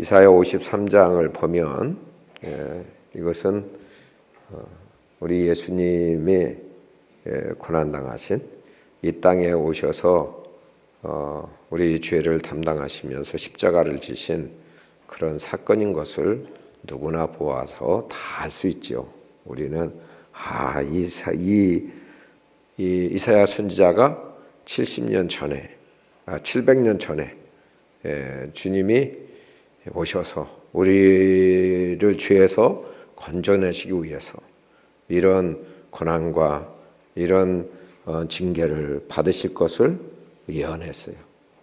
이사야 53장을 보면 예, 이것은 어, 우리 예수님이 예, 고난 당하신 이 땅에 오셔서 어, 우리 죄를 담당하시면서 십자가를 지신 그런 사건인 것을 누구나 보아서 다 알 수 있지요. 우리는 아, 이사, 이, 이 이사야 선지자가 70년 전에, 아, 700년 전에 예, 주님이 오셔서 우리를 죄에서 건져내시기 위해서 이런 고난과 이런 어, 징계를 받으실 것을 예언했어요.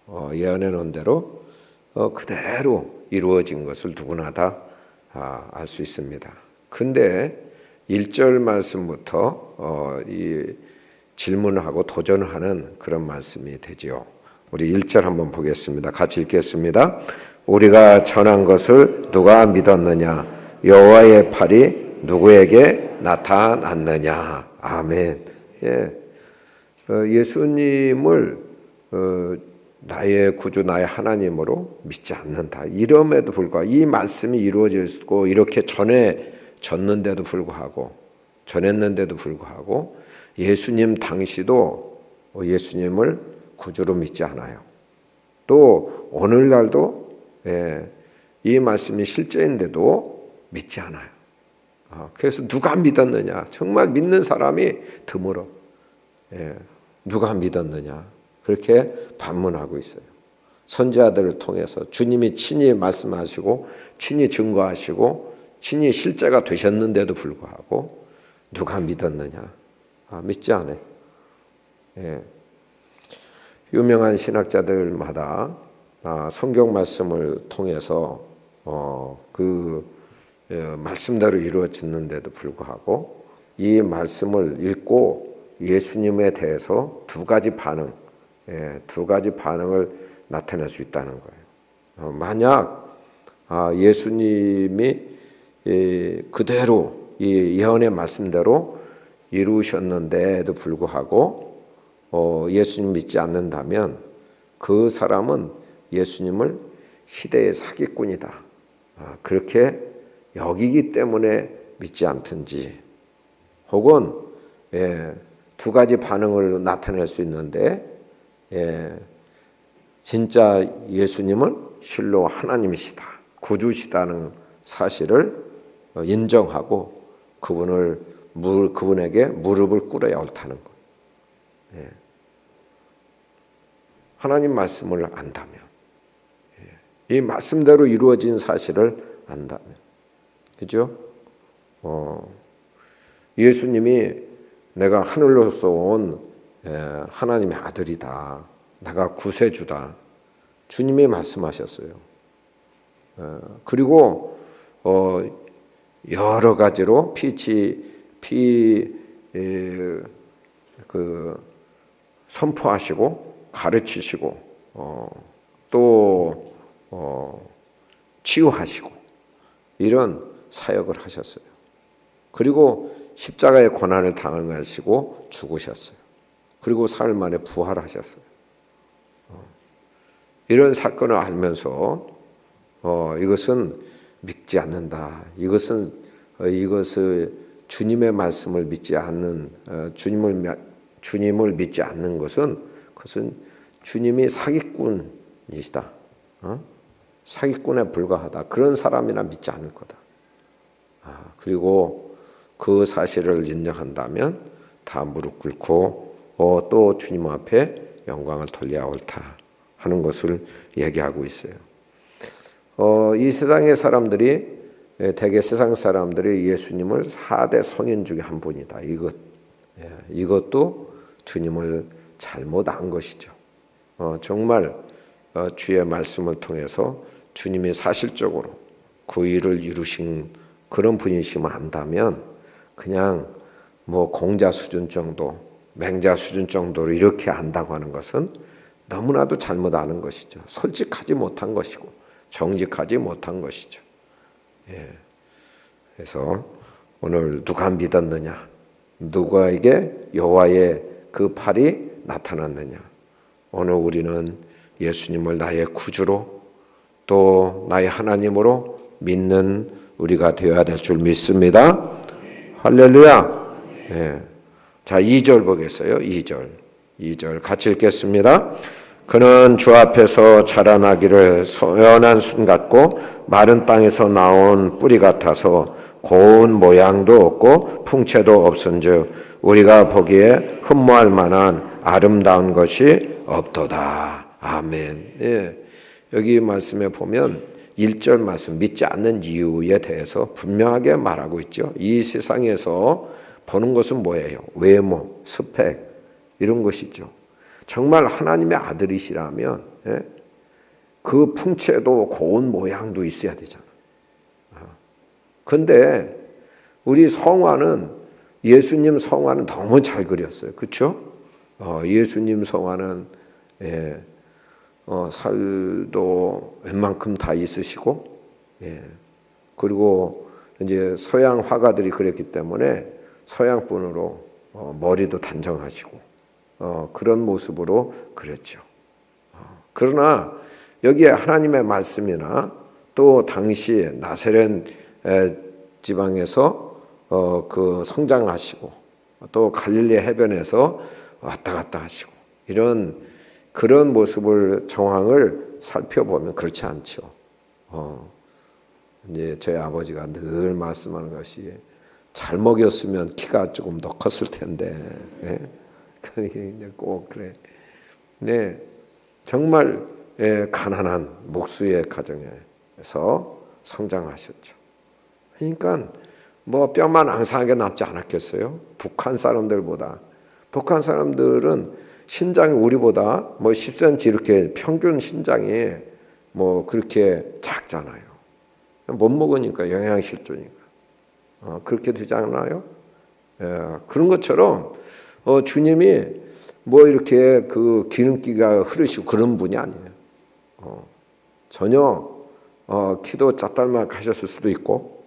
어, 예언해 놓은 대로 어, 그대로 이루어진 것을 누구나 다 알 수 있습니다. 근데 1절 말씀부터 어, 이 질문하고 도전하는 그런 말씀이 되지요. 우리 1절 한번 보겠습니다. 같이 읽겠습니다. 우리가 전한 것을 누가 믿었느냐? 여호와의 팔이 누구에게 나타났느냐? 아멘. 예. 어, 예수님을 어, 나의 구주 나의 하나님으로 믿지 않는다. 이름에도 불구하고 이 말씀이 이루어졌고 이렇게 전에 졌는데도 불구하고 전했는데도 불구하고 예수님 당시도 예수님을 구주로 믿지 않아요. 또 오늘날도 예, 이 말씀이 실제인데도 믿지 않아요. 아, 그래서 누가 믿었느냐? 정말 믿는 사람이 드물어. 예, 누가 믿었느냐? 그렇게 반문하고 있어요. 선지자들을 통해서 주님이 친히 말씀하시고 친히 증거하시고 친히 실제가 되셨는데도 불구하고 누가 믿었느냐? 아, 믿지 않아요. 예. 유명한 신학자들마다 아, 성경 말씀을 통해서 어, 그 예, 말씀대로 이루어졌는데도 불구하고 이 말씀을 읽고 예수님에 대해서 두 가지 반응, 예, 두 가지 반응을 나타낼 수 있다는 거예요. 어, 만약 아, 예수님이 그대로 이 예언의 말씀대로 이루셨는데도 불구하고 어, 예수님 믿지 않는다면 그 사람은 예수님을 시대의 사기꾼이다. 아, 그렇게 여기기 때문에 믿지 않든지 혹은 예, 두 가지 반응을 나타낼 수 있는데 예, 진짜 예수님은 실로 하나님이시다, 구주시다는 사실을 인정하고 그분을 그분에게 무릎을 꿇어야 옳다는 것. 예. 하나님 말씀을 안다면, 예. 이 말씀대로 이루어진 사실을 안다면, 그죠? 어, 예수님이 내가 하늘로서 온 예, 하나님의 아들이다. 내가 구세주다. 주님이 말씀하셨어요. 어, 그리고 어, 여러 가지로 피치 피그 선포하시고 가르치시고 어, 또 어, 치유하시고 이런 사역을 하셨어요. 그리고 십자가의 고난을 당하시고 죽으셨어요. 그리고 사흘 만에 부활하셨어요. 어, 이런 사건을 알면서 어, 이것은 믿지 않는다. 이것은 어, 이것을 주님의 말씀을 믿지 않는 어, 주님을 주님을 믿지 않는 것은 그것은 주님이 사기꾼이시다. 어? 사기꾼에 불과하다. 그런 사람이나 믿지 않을 거다. 아, 그리고 그 사실을 인정한다면 다 무릎 꿇고 어, 또 주님 앞에 영광을 돌려야 옳다 하는 것을 얘기하고 있어요. 어, 이 세상의 사람들이 예, 대개 세상 사람들이 예수님을 4대 성인 중에 한 분이다. 이것, 예, 이것도 주님을 잘못 안 것이죠. 어, 정말 어, 주의 말씀을 통해서 주님이 사실적으로 그 일을 이루신 그런 분이시면 안다면 그냥 뭐 공자 수준 정도, 맹자 수준 정도로 이렇게 안다고 하는 것은 너무나도 잘못 아는 것이죠. 솔직하지 못한 것이고 정직하지 못한 것이죠. 예. 그래서 오늘 누가 믿었느냐? 누가에게 여호와의 그 팔이 나타났느냐? 오늘 우리는 예수님을 나의 구주로 또 나의 하나님으로 믿는 우리가 되어야 될 줄 믿습니다. 할렐루야. 예. 자, 2절 보겠어요. 2절. 2절 같이 읽겠습니다. 그는 주 앞에서 자라나기를 소연한 순 같고 마른 땅에서 나온 뿌리 같아서 고운 모양도 없고 풍채도 없은즉 우리가 보기에 흠모할 만한 아름다운 것이 없도다. 아멘. 예. 여기 말씀에 보면 1절 말씀 믿지 않는 이유에 대해서 분명하게 말하고 있죠. 이 세상에서 보는 것은 뭐예요? 외모, 스펙 이런 것이죠. 정말 하나님의 아들이시라면 예? 그 풍채도 고운 모양도 있어야 되잖아. 그런데 우리 성화는 예수님 성화는 너무 잘 그렸어요. 그렇죠? 어, 예수님 성화는 예, 어, 살도 웬만큼 다 있으시고 예, 그리고 이제 서양 화가들이 그랬기 때문에 서양 분으로 어, 머리도 단정하시고 어, 그런 모습으로 그랬죠. 어, 그러나 여기에 하나님의 말씀이나 또 당시 나세렌 지방에서 어, 그 성장하시고 또 갈릴리 해변에서 왔다 갔다 하시고 이런 그런 모습을 정황을 살펴보면 그렇지 않죠. 어, 이제 저희 아버지가 늘 말씀하는 것이 잘 먹였으면 키가 조금 더 컸을 텐데, 예? 이제 꼭 그래. 네, 정말 예, 가난한 목수의 가정에서 성장하셨죠. 그러니까 뭐 뼈만 앙상하게 남지 않았겠어요? 북한 사람들보다 북한 사람들은 신장이 우리보다 뭐 10cm 이렇게 평균 신장이 뭐 그렇게 작잖아요. 못 먹으니까 영양실조니까 어, 그렇게 되지 않나요? 예, 그런 것처럼 어, 주님이 뭐 이렇게 그 기름기가 흐르시고 그런 분이 아니에요. 어, 전혀 어, 키도 짭달만 가셨을 수도 있고,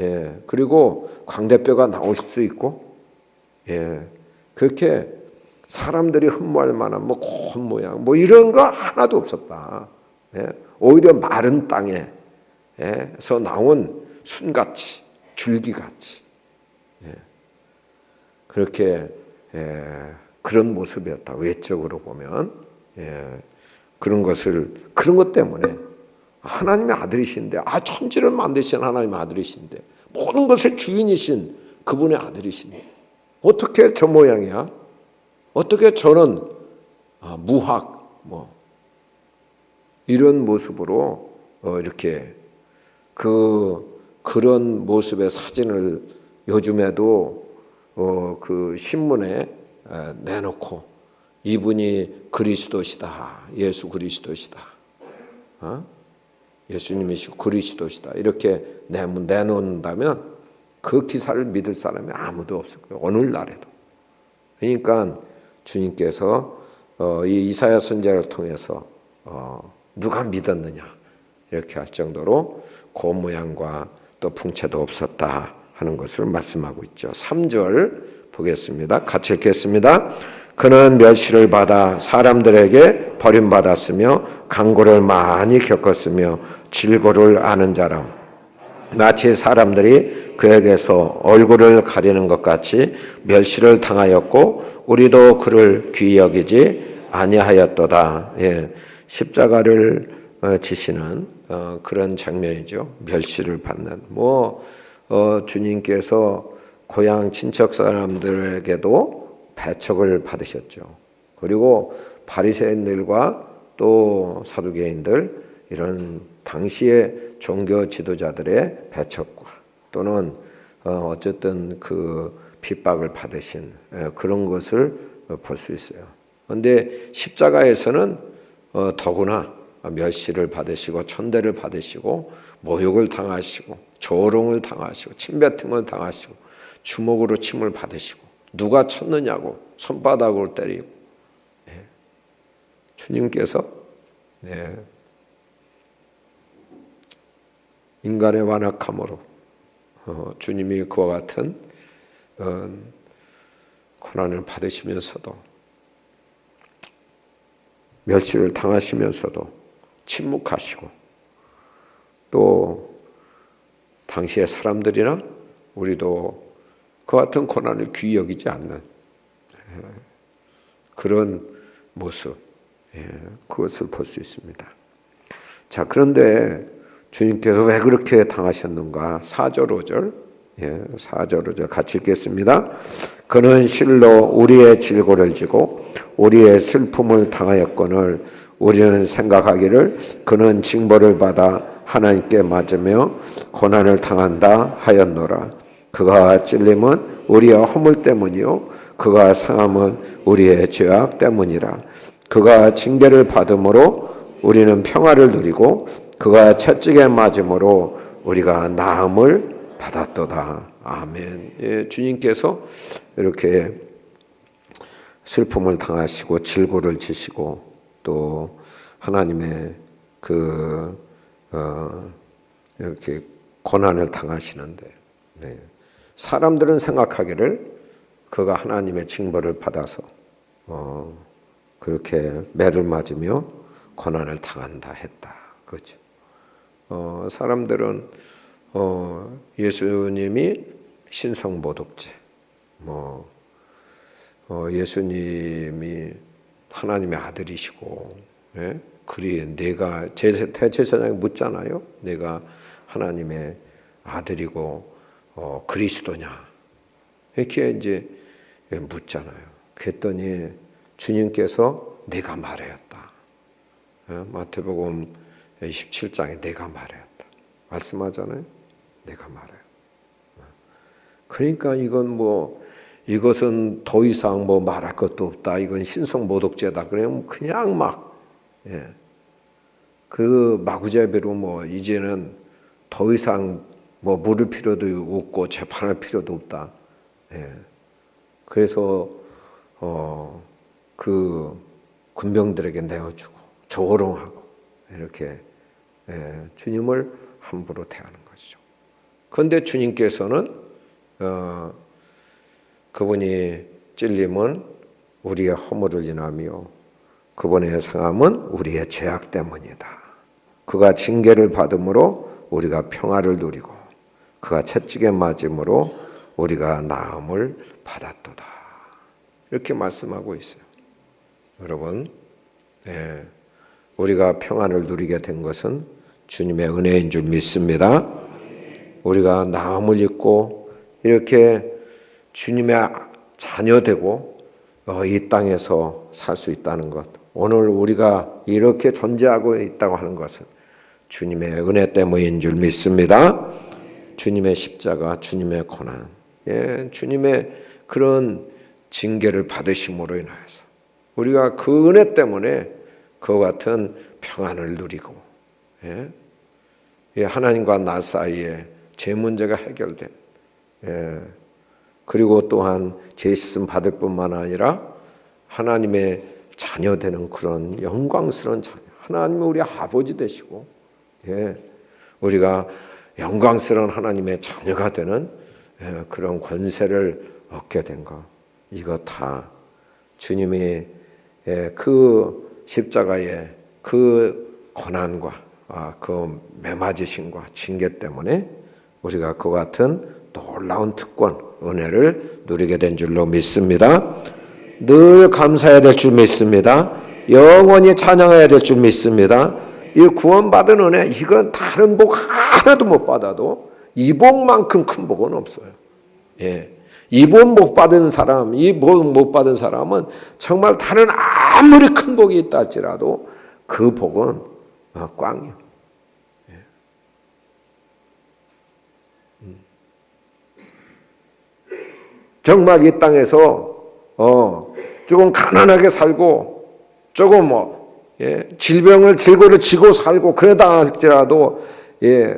예, 그리고 광대뼈가 나오실 수 있고, 예, 그렇게 사람들이 흠모할 만한 뭐 고운 모양, 뭐 이런 거 하나도 없었다. 예, 오히려 마른 땅에서 나온 순같이, 줄기같이, 예, 그렇게 예, 그런 모습이었다. 외적으로 보면 예, 그런 것을 그런 것 때문에 하나님의 아들이신데 아 천지를 만드신 하나님의 아들이신데 모든 것의 주인이신 그분의 아들이신데 어떻게 저 모양이야? 어떻게 저는 아, 무학 뭐 이런 모습으로 어, 이렇게 그 그런 모습의 사진을 요즘에도 어, 그 신문에 내놓고 이분이 그리스도시다. 예수 그리스도시다. 어? 예수님이시고 그리스도시다. 이렇게 내놓는다면 그 기사를 믿을 사람이 아무도 없을 거예요. 오늘날에도. 그러니까 주님께서 어, 이 이사야 선자를 통해서 어, 누가 믿었느냐 이렇게 할 정도로 그 모양과 또 풍채도 없었다 하는 것을 말씀하고 있죠. 3절 보겠습니다. 같이 읽겠습니다. 그는 멸시를 받아 사람들에게 버림받았으며 강고를 많이 겪었으며 질고를 아는 자람 마치 사람들이 그에게서 얼굴을 가리는 것 같이 멸시를 당하였고 우리도 그를 귀히 여기지 아니하였도다. 예, 십자가를 어, 지시는 어, 그런 장면이죠. 멸시를 받는. 뭐 어, 주님께서 고향 친척 사람들에게도 배척을 받으셨죠. 그리고 바리새인들과 또 사두개인들 이런 당시의 종교 지도자들의 배척과 또는 어, 어쨌든 그 핍박을 받으신 예, 그런 것을 볼 수 있어요. 그런데 십자가에서는 어, 더구나 멸시를 받으시고 천대를 받으시고 모욕을 당하시고 조롱을 당하시고 침뱉음을 당하시고 주먹으로 침을 받으시고 누가 쳤느냐고 손바닥으로 때리고 네. 주님께서 네. 인간의 완악함으로 어, 주님이 그와 같은 어, 고난을 받으시면서도 멸시를 당하시면서도 침묵하시고 또 당시의 사람들이나 우리도 그 같은 고난을 귀히 여기지 않는 예, 그런 모습 예, 그것을 볼 수 있습니다. 자 그런데 주님께서 왜 그렇게 당하셨는가? 4절 5절 예, 4절 5절 같이 읽겠습니다. 그는 실로 우리의 질고를 지고 우리의 슬픔을 당하였거늘 우리는 생각하기를 그는 징벌을 받아 하나님께 맞으며 고난을 당한다 하였노라. 그가 찔림은 우리의 허물 때문이요 그가 상함은 우리의 죄악 때문이라. 그가 징계를 받음으로 우리는 평화를 누리고 그가 채찍에 맞음으로 우리가 나음을 받았도다. 아멘. 예, 주님께서 이렇게 슬픔을 당하시고 질고를 지시고 또 하나님의 그 어, 이렇게 고난을 당하시는데 네. 사람들은 생각하기를 그가 하나님의 징벌을 받아서 어, 그렇게 매를 맞으며 고난을 당한다 했다. 그렇죠. 어, 사람들은 어, 예수님이 신성모독죄, 뭐 어, 예수님이 하나님의 아들이시고, 예? 그리 내가 대제사장이 묻잖아요. 내가 하나님의 아들이고 어, 그리스도냐? 이렇게 이제 묻잖아요. 그랬더니 주님께서 내가 말하였다. 예? 마태복음 17장에 내가 말하였다. 말씀하잖아요. 내가 말해요. 그러니까 이건 뭐 이것은 더 이상 뭐 말할 것도 없다. 이건 신성 모독죄다. 그러면 그냥 막 예. 그 마구잡이로 뭐 이제는 더 이상 뭐 물을 필요도 없고 재판할 필요도 없다. 예. 그래서 어 그 군병들에게 내어주고 조롱하고 이렇게 예. 주님을 함부로 대하는 것이죠. 그런데 주님께서는 어, 그분이 찔림은 우리의 허물을 인하며 그분의 상함은 우리의 죄악 때문이다. 그가 징계를 받음으로 우리가 평화를 누리고 그가 채찍에 맞음으로 우리가 나음을 받았도다. 이렇게 말씀하고 있어요. 여러분, 네, 우리가 평안을 누리게 된 것은 주님의 은혜인 줄 믿습니다. 우리가 나음을 입고 이렇게 주님의 자녀되고 어, 이 땅에서 살 수 있다는 것. 오늘 우리가 이렇게 존재하고 있다고 하는 것은 주님의 은혜 때문인 줄 믿습니다. 주님의 십자가, 주님의 고난, 예, 주님의 그런 징계를 받으심으로 인하여서 우리가 그 은혜 때문에 그 같은 평안을 누리고 예? 하나님과 나 사이에 제 문제가 해결된 예. 그리고 또한 제시씀 받을 뿐만 아니라 하나님의 자녀 되는 그런 영광스러운 자녀 하나님이 우리 아버지 되시고 예. 우리가 영광스러운 하나님의 자녀가 되는 예. 그런 권세를 얻게 된 것. 이거 다 주님이 예. 그 십자가의 그 아, 그 매맞으심과 징계 때문에 우리가 그 같은 놀라운 특권, 은혜를 누리게 된 줄로 믿습니다. 늘 감사해야 될 줄 믿습니다. 영원히 찬양해야 될 줄 믿습니다. 이 구원받은 은혜, 이건 다른 복 하나도 못 받아도 이 복만큼 큰 복은 없어요. 예. 이복 못 받은 사람, 이 복 못 받은 사람은 정말 다른 아무리 큰 복이 있다 할지라도 그 복은 어, 꽝이요. 예. 음. 정말 이 땅에서 어, 조금 가난하게 살고 조금 뭐 예, 질병을 질고를 지고 살고 그러다 할지라도 예,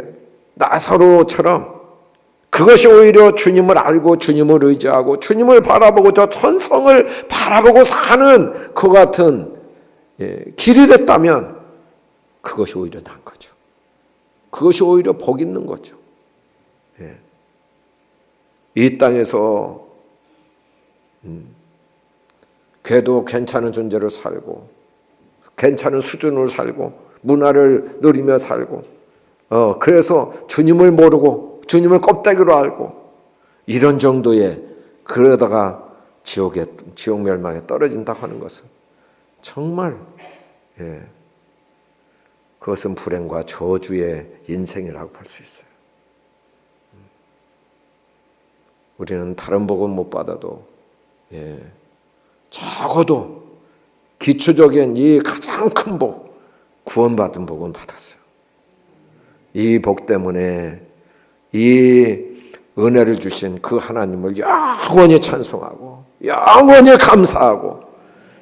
나사로처럼 그것이 오히려 주님을 알고 주님을 의지하고 주님을 바라보고 저 천성을 바라보고 사는 그 같은 예, 길이 됐다면 그것이 오히려 난 거죠. 그것이 오히려 복 있는 거죠. 예. 이 땅에서 음, 걔도 괜찮은 존재로 살고 괜찮은 수준으로 살고 문화를 누리며 살고 어, 그래서 주님을 모르고 주님을 껍데기로 알고 이런 정도의 그러다가 지옥에 지옥 멸망에 떨어진다고 하는 것은 정말 예, 그것은 불행과 저주의 인생이라고 볼 수 있어요. 우리는 다른 복은 못 받아도 예, 적어도 기초적인 이 가장 큰 복, 구원받은 복은 받았어요. 이 복 때문에 이 은혜를 주신 그 하나님을 영원히 찬송하고 영원히 감사하고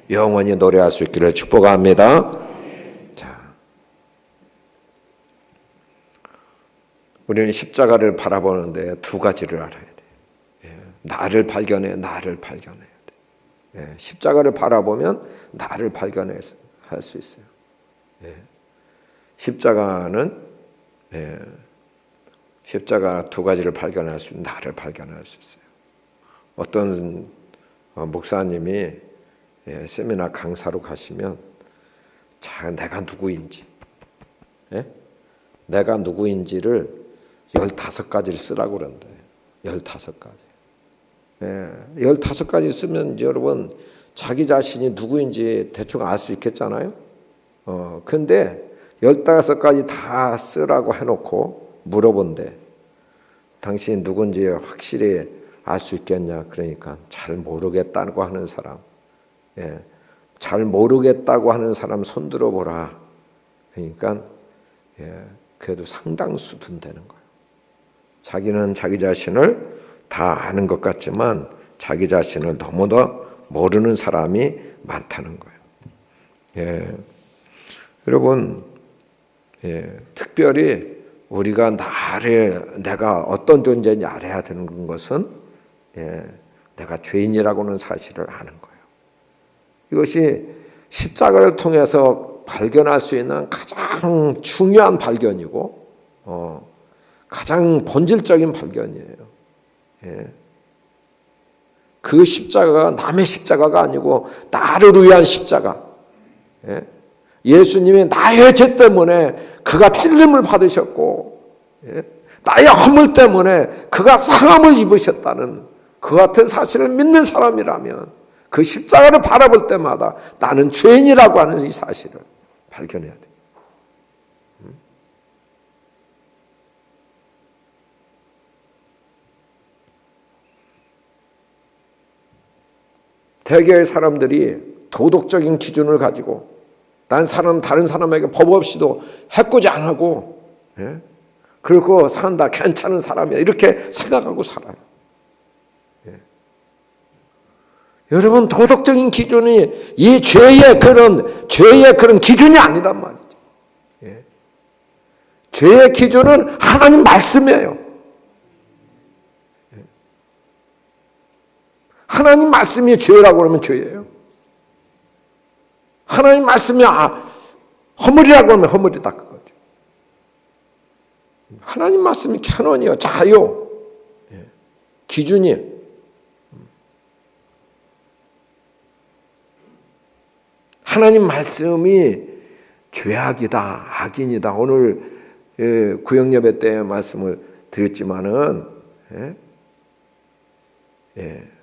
영원히 노래할 수 있기를 축복합니다. 우리는 십자가를 바라보는데 두 가지를 알아야 돼. 예, 나를 발견해, 나를 발견해야 돼. 예, 십자가를 바라보면 나를 발견할 수 있어요. 예, 십자가는 예, 십자가 두 가지를 발견할 수 나를 발견할 수 있어요. 어떤 어, 목사님이 예, 세미나 강사로 가시면 자 내가 누구인지 예? 내가 누구인지를 열다섯 가지를 쓰라고 그런다. 열다섯 가지. 예, 열다섯 가지 쓰면 여러분 자기 자신이 누구인지 대충 알 수 있겠잖아요. 어, 근데 열다섯 가지 다 쓰라고 해 놓고 물어본대. 당신이 누군지 확실히 알 수 있겠냐? 그러니까 잘 모르겠다고 하는 사람. 예, 잘 모르겠다고 하는 사람 손 들어 보라. 그러니까 예, 그래도 상당수 둔다는 거예요. 자기는 자기 자신을 다 아는 것 같지만 자기 자신을 너무도 모르는 사람이 많다는 거예요. 예, 여러분, 예, 특별히 우리가 나를 내가 어떤 존재인지 알아야 되는 것은 예, 내가 죄인이라고는 사실을 아는 거예요. 이것이 십자가를 통해서 발견할 수 있는 가장 중요한 발견이고 어, 가장 본질적인 발견이에요. 예. 그 십자가가 남의 십자가가 아니고 나를 위한 십자가. 예. 예수님이 나의 죄 때문에 그가 찔림을 받으셨고 예. 나의 허물 때문에 그가 상함을 입으셨다는 그 같은 사실을 믿는 사람이라면 그 십자가를 바라볼 때마다 나는 죄인이라고 하는 이 사실을 발견해야 돼. 대개의 사람들이 도덕적인 기준을 가지고 난 사람 다른 사람에게 법 없이도 해코지 안 하고 예? 그리고 산다 괜찮은 사람이야 이렇게 생각하고 살아요. 예. 여러분 도덕적인 기준이 이 죄의 그런 죄의 그런 기준이 아니란 말이죠. 예. 죄의 기준은 하나님 말씀이에요. 하나님 말씀이 죄라고 그러면 죄예요. 하나님 말씀이 아, 허물이라고 하면 허물이다 그거죠. 하나님 말씀이 캐논이요, 자요, 예. 기준이. 하나님 말씀이 죄악이다, 악인이다. 오늘 예, 구역 예배 때 말씀을 드렸지만은 예? 예.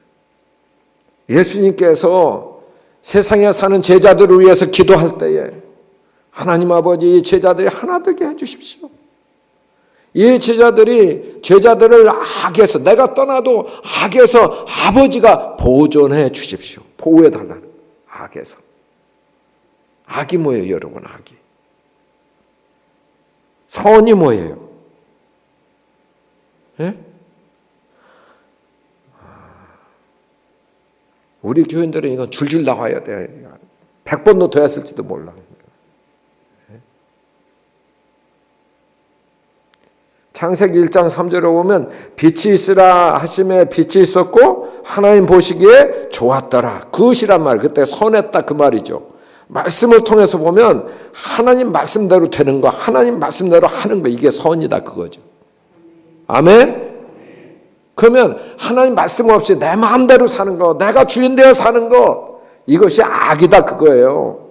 예수님께서 세상에 사는 제자들을 위해서 기도할 때에 하나님 아버지 제자들이 하나 되게 해주십시오. 이 제자들이 제자들을 악에서 내가 떠나도 악에서 아버지가 보존해 주십시오. 보호해 달라는 악에서. 악이 뭐예요, 여러분? 악이. 선이 뭐예요? 예? 우리 교인들은 이건 줄줄 나와야 돼. 100번도 더 했을지도 몰라. 창세기 1장 3절에 보면 빛이 있으라 하심에 빛이 있었고 하나님 보시기에 좋았더라. 그것이란 말. 그때 선했다 그 말이죠. 말씀을 통해서 보면 하나님 말씀대로 되는 거, 하나님 말씀대로 하는 거 이게 선이다 그거죠. 아멘. 그러면 하나님 말씀 없이 내 마음대로 사는 거, 내가 주인 되어 사는 거, 이것이 악이다 그거예요.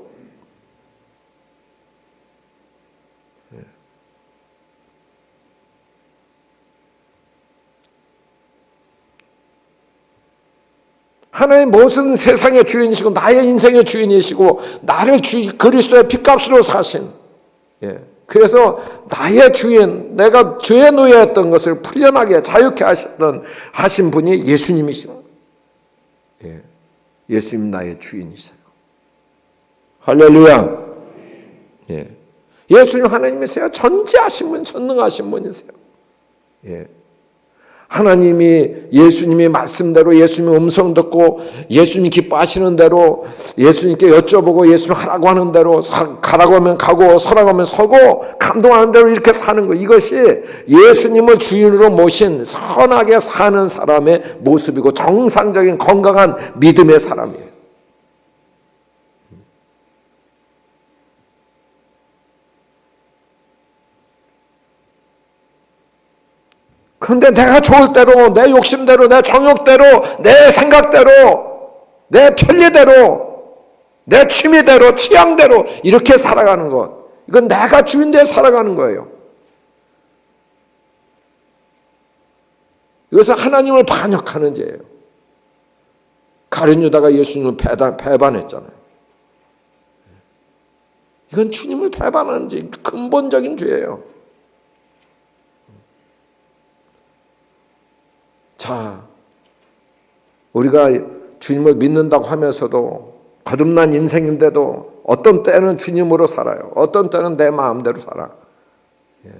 하나님 무슨 세상의 주인이시고 나의 인생의 주인이시고 나를 주, 그리스도의 핏값으로 사신 예. 그래서 나의 주인 내가 죄의 노예였던 것을 풀려나게 자유케 하셨던 하신 분이 예수님이시다. 예. 예수님 나의 주인이세요. 할렐루야. 예. 예수님 하나님이세요. 전지하신 분, 전능하신 분이세요. 예. 하나님이 예수님이 말씀대로 예수님의 음성 듣고 예수님이 기뻐하시는 대로 예수님께 여쭤보고 예수님 하라고 하는 대로 가라고 하면 가고 서라고 하면 서고 감동하는 대로 이렇게 사는 거 이것이 예수님을 주인으로 모신 선하게 사는 사람의 모습이고 정상적인 건강한 믿음의 사람이에요. 근데 내가 좋을 대로, 내 욕심대로, 내 정욕대로, 내 생각대로, 내 편리대로, 내 취미대로, 취향대로 이렇게 살아가는 것. 이건 내가 주인되어 살아가는 거예요. 이것은 하나님을 반역하는 죄예요. 가룟 유다가 예수님을 배반, 배반했잖아요. 이건 주님을 배반하는 죄, 근본적인 죄예요. 자, 우리가 주님을 믿는다고 하면서도 거듭난 인생인데도 어떤 때는 주님으로 살아요. 어떤 때는 내 마음대로 살아. 예.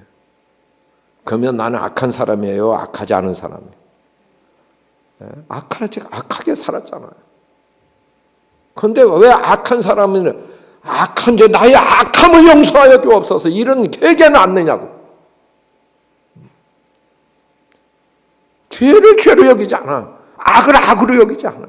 그러면 나는 악한 사람이에요? 악하지 않은 사람이에요? 예. 악하지, 악하게 살았잖아요. 근데 왜 악한 사람은 악한 죄, 나의 악함을 용서하여 주옵소서 이런 회개는 않느냐고. 죄를 죄로 여기지 않아. 악을 악으로 여기지 않아.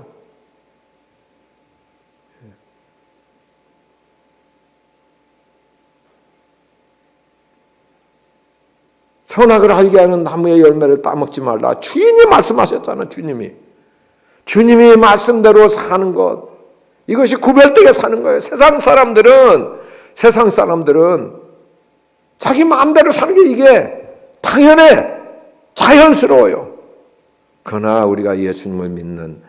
선악을 알게 하는 나무의 열매를 따먹지 말라. 주인이 말씀하셨잖아, 주님이. 주님이 말씀대로 사는 것. 이것이 구별되게 사는 거예요. 세상 사람들은, 세상 사람들은 자기 마음대로 사는 게 이게 당연해. 자연스러워요. 그러나 우리가 예수님을 믿는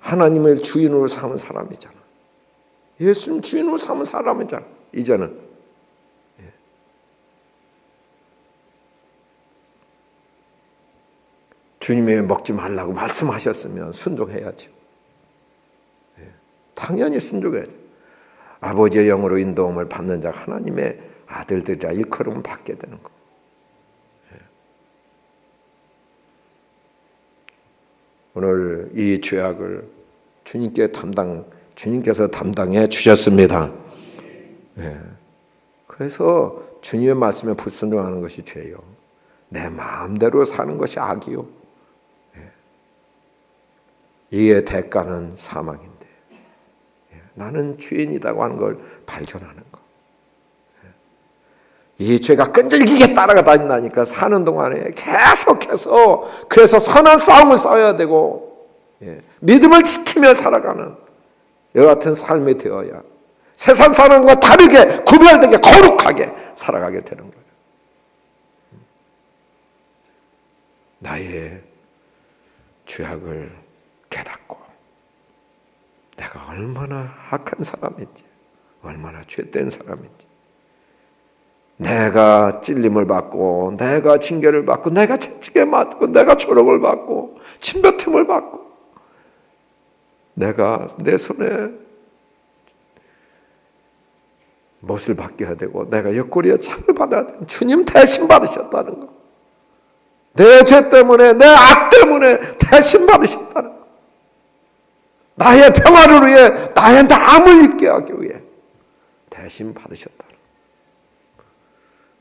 하나님을 주인으로 삼은 사람이잖아. 예수님 주인으로 삼은 사람이잖아. 이제는. 예. 주님이 먹지 말라고 말씀하셨으면 순종해야죠. 예. 당연히 순종해야죠. 아버지의 영으로 인도함을 받는 자 하나님의 아들들이라 일컬음을 받게 되는 거. 오늘 이 죄악을 주님께 담당, 주님께서 담당해 주셨습니다. 네. 그래서 주님의 말씀에 불순종하는 것이 죄요. 내 마음대로 사는 것이 악이요. 네. 이의 대가는 사망인데 네. 나는 주인이라고 하는 걸 발견하는 것. 이 죄가 끈질기게 따라다닌다니까 사는 동안에 계속해서 그래서 선한 싸움을 싸워야 되고 예, 믿음을 지키며 살아가는 여 같은 삶이 되어야 세상 사람과 다르게 구별되게 거룩하게 살아가게 되는 거예요. 나의 죄악을 깨닫고 내가 얼마나 악한 사람인지 얼마나 죄된 사람인지 내가 찔림을 받고 내가 징계를 받고 내가 채찍에 맞고 내가 조롱을 받고 침뱉음을 받고 내가 내 손에 못을 받겨야 되고 내가 옆구리에 창을 받아야 되는 주님 대신 받으셨다는 거. 내 죄 때문에 내 악 때문에 대신 받으셨다는 거. 나의 평화를 위해 나의 남을 있게 하기 위해 대신 받으셨다.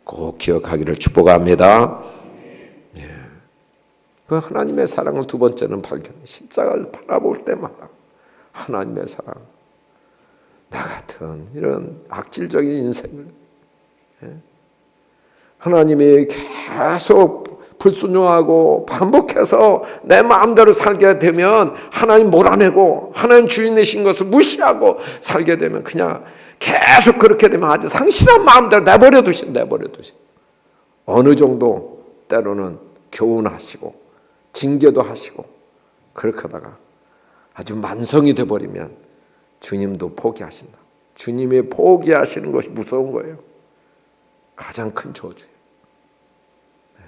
꼭 기억하기를 축복합니다. 예. 그 하나님의 사랑을 두 번째는 발견. 십자가를 바라볼 때마다 하나님의 사랑. 나 같은 이런 악질적인 인생을 예. 하나님이 계속 불순종하고 반복해서 내 마음대로 살게 되면 하나님 몰아내고 하나님 주인이신 것을 무시하고 살게 되면 그냥 계속 그렇게 되면 아주 상실한 마음대로 내버려 두신 내버려 두신 어느 정도 때로는 교훈하시고 징계도 하시고 그렇게 하다가 아주 만성이 돼 버리면 주님도 포기하신다. 주님이 포기하시는 것이 무서운 거예요. 가장 큰 저주예요. 네.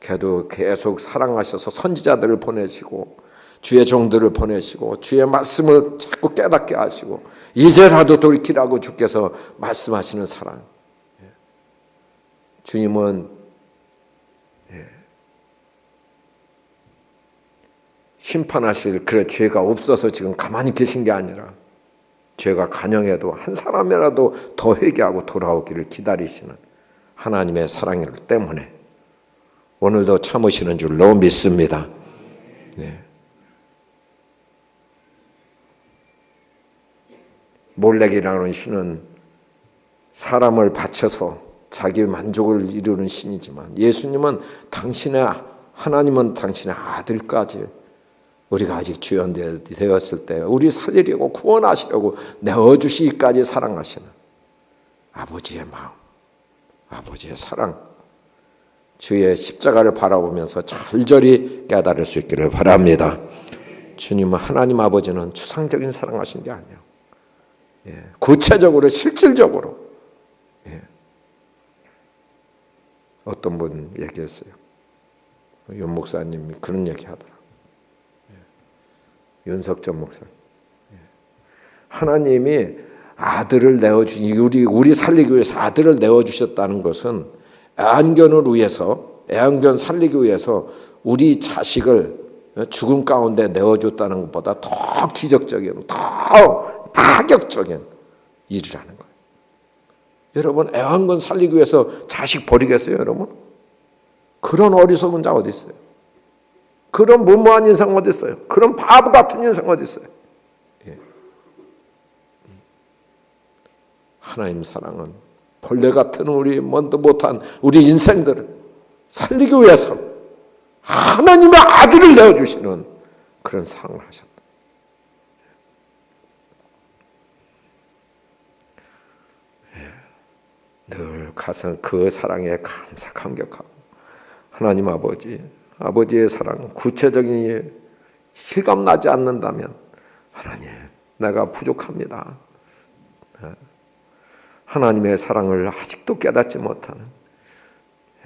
그래도 계속 사랑하셔서 선지자들을 보내시고 주의 종들을 보내시고 주의 말씀을 자꾸 깨닫게 하시고 이제라도 돌이키라고 주께서 말씀하시는 사랑. 예. 주님은 예. 심판하실 그런 죄가 없어서 지금 가만히 계신 게 아니라 죄가 간영해도 한 사람이라도 더 회개하고 돌아오기를 기다리시는 하나님의 사랑 때문에 오늘도 참으시는 줄로 믿습니다. 네. 몰렉이라는 신은 사람을 바쳐서 자기 만족을 이루는 신이지만 예수님은 당신의 하나님은 당신의 아들까지 우리가 아직 주연되었을 때 우리 살리려고 구원하시려고 내어주시기까지 사랑하시는 아버지의 마음, 아버지의 사랑, 주의 십자가를 바라보면서 절절히 깨달을 수 있기를 바랍니다. 주님은 하나님 아버지는 추상적인 사랑하신 게 아니에요. 예, 구체적으로 실질적으로 예. 어떤 분 얘기했어요. 윤 목사님이 그런 얘기 하더라. 예. 윤석전 목사. 예. 하나님이 아들을 내어주 우리 우리 살리기 위해서 아들을 내어 주셨다는 것은 애완견을 위해서 애완견 살리기 위해서 우리 자식을 죽음 가운데 내어 줬다는 것보다 더 기적적인, 더 파격적인 일이라는 거예요. 여러분 애완견 살리기 위해서 자식 버리겠어요, 여러분? 그런 어리석은 자 어디 있어요? 그런 무모한 인생 어디 있어요? 그런 바보 같은 인생 어디 있어요? 예. 하나님 사랑은 벌레 같은 우리 뭔도 못한 우리 인생들을 살리기 위해서 하나님의 아들을 내어주시는 그런 사랑을 하셨다. 늘 가서 그 사랑에 감사 감격하고 하나님 아버지 아버지의 사랑 구체적인 실감 나지 않는다면 하나님 내가 부족합니다. 예. 하나님의 사랑을 아직도 깨닫지 못하는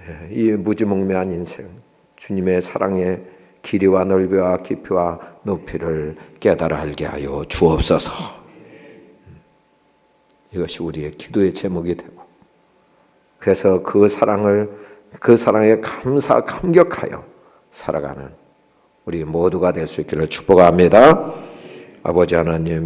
예, 이 무지몽매한 인생 주님의 사랑의 길이와 넓이와 깊이와 높이를 깨달아 알게 하여 주옵소서. 음, 이것이 우리의 기도의 제목이 되고 그래서 그 사랑을 그 사랑에 감사 감격하여 살아가는 우리 모두가 될 수 있기를 축복합니다. 아버지 하나님